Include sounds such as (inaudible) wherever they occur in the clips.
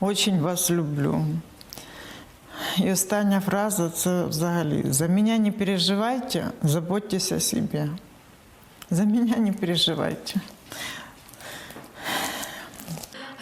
Очень вас люблю. І остання фраза це взагалі за мене не переживайте, заботьтесь о себе. За мене не переживайте.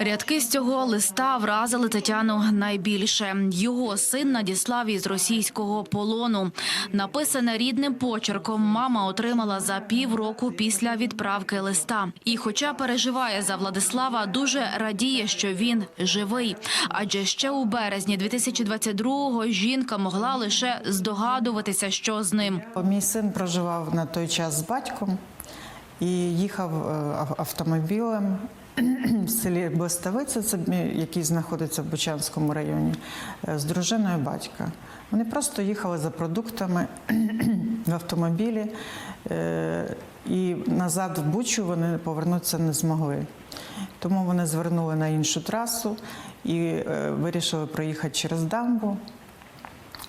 Рядки з цього листа вразили Тетяну найбільше. Його син надіслав із російського полону. Написане рідним почерком мама отримала за півроку після відправки листа. І, хоча переживає за Владислава, дуже радіє, що він живий. Адже ще у березні 2022-го жінка могла лише здогадуватися, що з ним. Мій син проживав на той час з батьком і їхав е, автомобілем (clears throat) в селі Блистовиця, це який знаходиться в Бучанському районі, е, з дружиною батька. Вони просто їхали за продуктами (clears throat) в автомобілі, е, і назад в Бучу вони повернутися не змогли. Тому вони звернули на іншу трасу і е, вирішили проїхати через дамбу.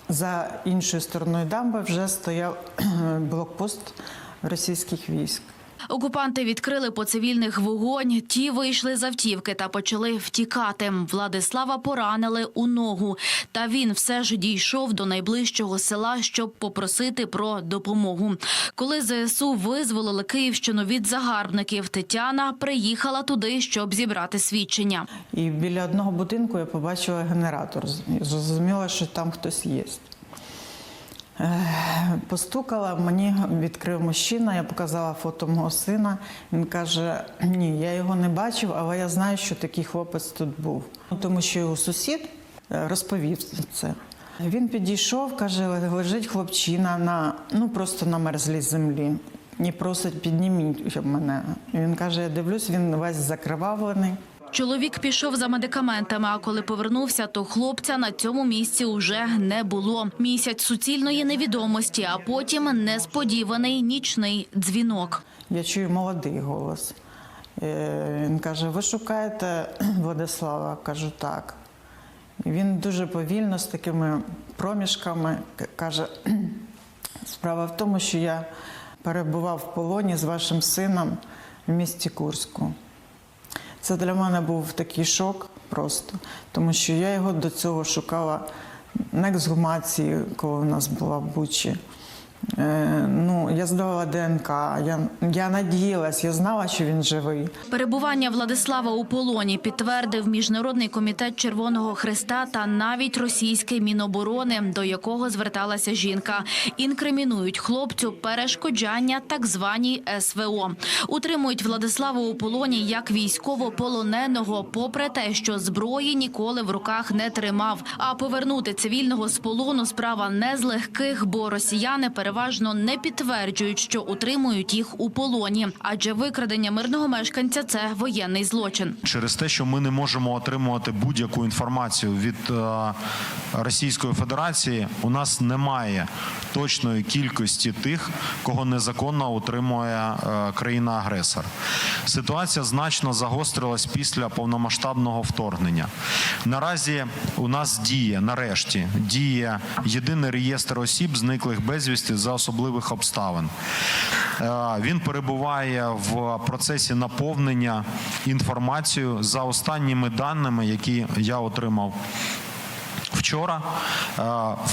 За іншою стороною дамби вже стояв (clears throat) блокпост російських військ. Окупанти відкрили по цивільних вогонь. Ті вийшли з автівки та почали втікати. Владислава поранили у ногу. Та він все ж дійшов до найближчого села, щоб попросити про допомогу. Коли ЗСУ визволили Київщину від загарбників, Тетяна приїхала туди, щоб зібрати свідчення. І біля одного будинку я побачила генератор. Зрозуміла, що там хтось є. Постукала, мені відкрив мужчина, я показала фото мого сина. Він каже: Ні, я його не бачив, але я знаю, що такий хлопець тут був. Тому що його сусід е, розповів це. Він підійшов, каже, лежить хлопчина на ну просто на мерзлій землі. І просить підніміть мене. Він каже: я дивлюсь, він весь закривавлений. Чоловік пішов за медикаментами, а коли повернувся, то хлопця на цьому місці уже не було. Місяць суцільної невідомості, а потім несподіваний нічний дзвінок. Я чую молодий голос. Е, Він каже: Ви шукаєте (clears throat) Владислава? Кажу, так. Він дуже повільно з такими проміжками каже: справа в тому, що я перебував в полоні з вашим сином в місті Курську. Це для мене був такий шок просто, тому що я його до цього шукала на ексгумації, коли в нас була Бучі. Е, ну, я здавала ДНК, я, я надіялась, я знала, що він живий. Перебування Владислава у полоні підтвердив Міжнародний комітет Червоного Христа та навіть російське Міноборони, до якого зверталася жінка. Інкримінують хлопцю перешкоджання так званій СВО. Утримують Владислава у полоні як військовополоненого, попри те, що зброї ніколи в руках не тримав. А повернути цивільного з полону справа не з легких, бо росіяни переважно не підтверджують, що утримують їх у полоні, адже викрадення мирного мешканця це воєнний злочин. через те, що ми не можемо отримувати будь-яку інформацію від е, Російської Федерації, у нас немає точної кількості тих, кого незаконно утримує е, країна-агресор. Ситуація значно загострилась після повномасштабного вторгнення. Наразі у нас діє нарешті діє єдиний реєстр осіб, зниклих безвісти за особливих обставин. Е, Він перебуває в процесі наповнення інформацією за останніми даними, які я отримав. Вчора е,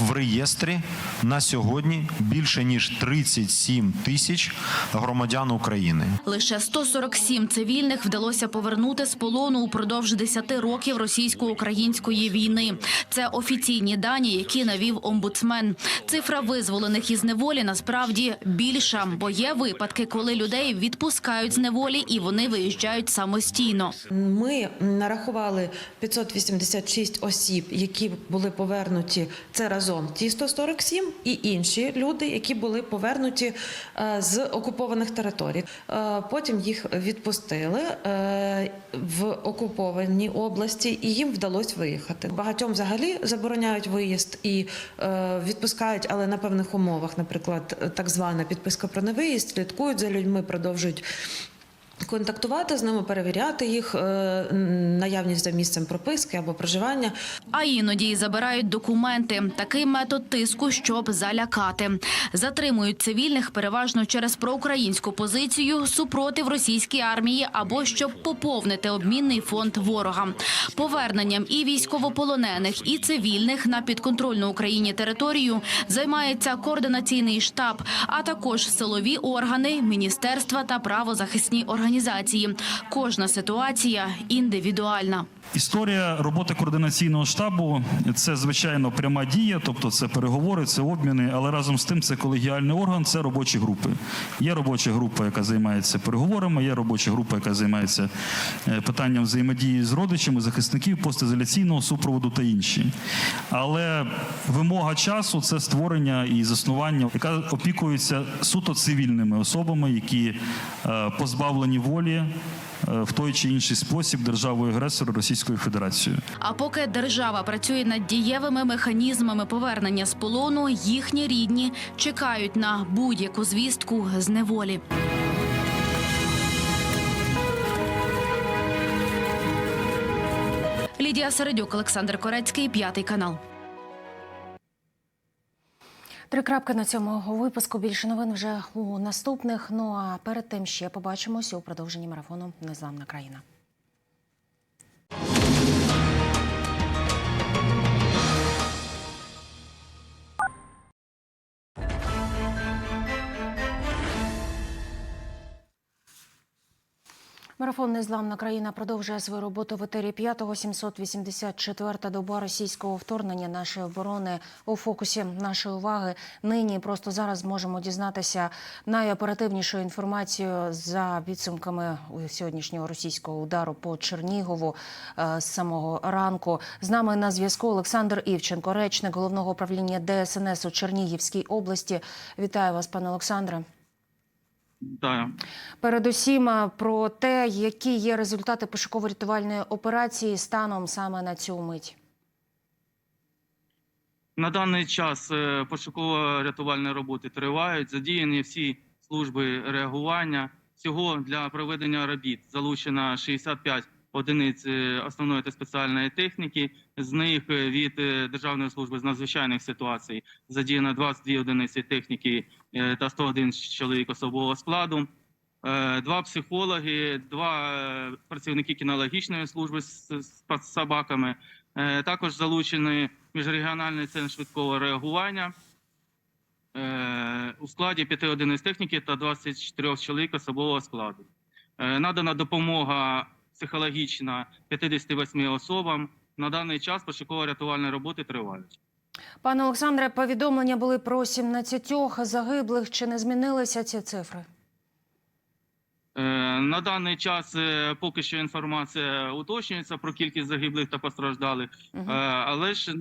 в реєстрі на сьогодні більше ніж 37 тисяч громадян України. Лише 147 цивільних вдалося повернути з полону упродовж 10 років російсько-української війни. Це офіційні дані, які навів омбудсмен. Цифра визволених із неволі насправді більша, бо є випадки, коли людей відпускають з неволі і вони виїжджають самостійно. Ми нарахували 586 осіб, які були повернуті. Це разом ті 147 і інші люди, які були повернуті е, з окупованих територій. Е, Потім їх відпустили е, в окуповані області, і їм вдалося виїхати. Багатьом взагалі забороняють виїзд і відпускають, але на певних умовах, наприклад, так звана підписка про невиїзд, слідкують за людьми, продовжують контактувати з ними, перевіряти їх е, наявність за місцем прописки або проживання. А іноді й забирають документи. Такий метод тиску, щоб залякати. Затримують цивільних переважно через проукраїнську позицію, супротив російській армії або щоб поповнити обмінний фонд ворога. Поверненням і військовополонених, і цивільних на підконтрольну Україні територію займається координаційний штаб, а також силові органи, міністерства та правозахисні організації. Кожна ситуація індивідуальна. Історія роботи координаційного штабу це звичайно пряма дія, тобто це переговори, це обміни, але разом з тим це колегіальний орган, це робочі групи. Є робоча група, яка займається переговорами, є робоча група, яка займається е, питанням взаємодії з родичами, захисників, постізоляційного супроводу та інші. Але вимога часу це створення і заснування, яка опікується суто цивільними особами, які е, позбавлені волі в той чи інший спосіб державою агресора Російською Федерацією. А поки держава працює над дієвими механізмами повернення з полону, їхні рідні чекають на будь-яку звістку з неволі. Лідія Середюк, Олександр Корецький, п'ятий канал. Три крапки на цьому випуску. Більше новин вже у наступних. Ну а перед тим ще побачимося у продовженні марафону Незламна країна. Марафон Незламна країна продовжує свою роботу в етері 5-го 784-та доба російського вторгнення нашої оборони у фокусі нашої уваги. Нині просто зараз можемо дізнатися найоперативнішу інформацію за підсумками сьогоднішнього російського удару по Чернігову е, з самого ранку. З нами на зв'язку Олександр Івченко, речник головного управління ДСНС у Чернігівській області. Вітаю вас, пане Олександре. Вітаю. Передусім про те, які є результати пошуково-рятувальної операції станом саме на цю мить. На даний час е, пошуково-рятувальні роботи тривають. Задіяні всі служби реагування. Всього для проведення робіт залучено 65 одиниць е, основної та спеціальної техніки. З них е, від е, Державної служби з надзвичайних ситуацій задіяно 22 одиниці техніки та 101 чоловік особового складу. Два психологи, два працівники кінологічної служби з собаками. Також залучений міжрегіональний центр швидкого реагування у складі 5 одиниць техніки та 24 чоловік особового складу. Надана допомога психологічна 58 особам. На даний час пошуково-рятувальні роботи тривають. Пане Олександре, повідомлення були про 17 загиблих. Чи не змінилися ці цифри? Е, На даний час е, поки що інформація уточнюється про кількість загиблих та постраждалих, е, але ж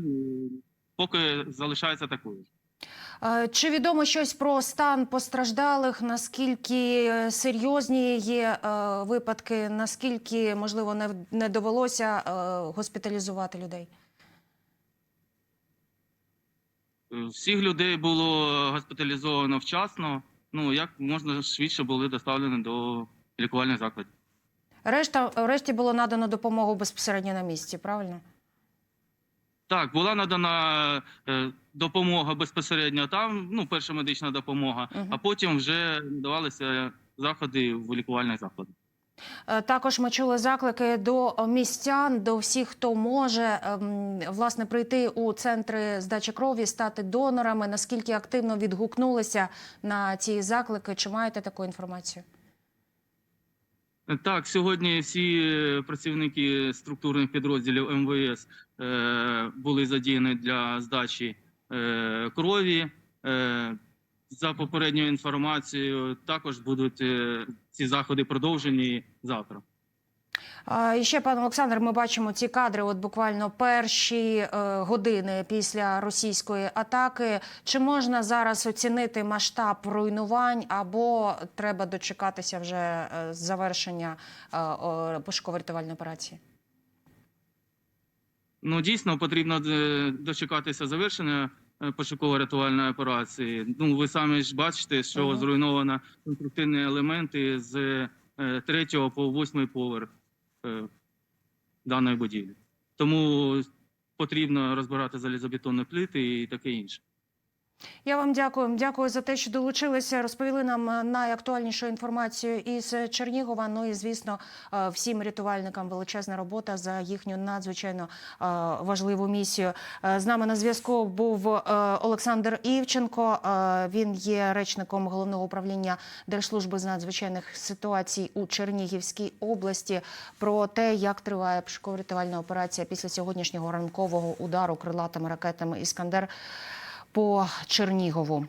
поки залишається такою. Е, Чи відомо щось про стан постраждалих? Наскільки е, серйозні є е, випадки? Наскільки можливо не, довелося госпіталізувати людей? Всіх людей було госпіталізовано вчасно. Ну як можна швидше були доставлені до лікувальних закладів. Решта решті було надано допомогу безпосередньо на місці, правильно? Так, була надана допомога безпосередньо там, ну перша медична допомога, Мгм. а потім вже надавалися заходи в лікувальних закладах. Е, Також ми чули заклики до містян, до всіх, хто може ем, власне прийти у центри здачі крові, стати донорами. Наскільки активно відгукнулися на ці заклики? Чи маєте таку інформацію? Так, сьогодні всі працівники структурних підрозділів МВС е, були задіяні для здачі крові. Е, за попередньою інформацією, також будуть е, ці заходи продовжені завтра. І ще, пане Олександр, ми бачимо ці кадри. От буквально перші е, години після російської атаки. Чи можна зараз оцінити масштаб руйнувань, або треба дочекатися вже е, завершення е, о, пошуково-рятувальної операції? Ну дійсно потрібно е, дочекатися завершення е, пошуково-рятувальної операції. Ну ви самі ж бачите, що ага. зруйновано конструктивні елементи з е, третього по восьмий поверх даної будівлі. Тому потрібно розбирати залізобетонні плити і таке інше. Я вам дякую. Дякую за те, що долучилися. Розповіли нам е, найактуальнішу інформацію із Чернігова. Ну і звісно, е, всім рятувальникам величезна робота за їхню надзвичайно е, важливу місію. З нами на зв'язку був Олександр Івченко. Він є речником головного управління Держслужби з надзвичайних ситуацій у Чернігівській області. Про те, як триває пошуково-рятувальна операція після сьогоднішнього ранкового удару крилатими ракетами Іскандер по Чернігову.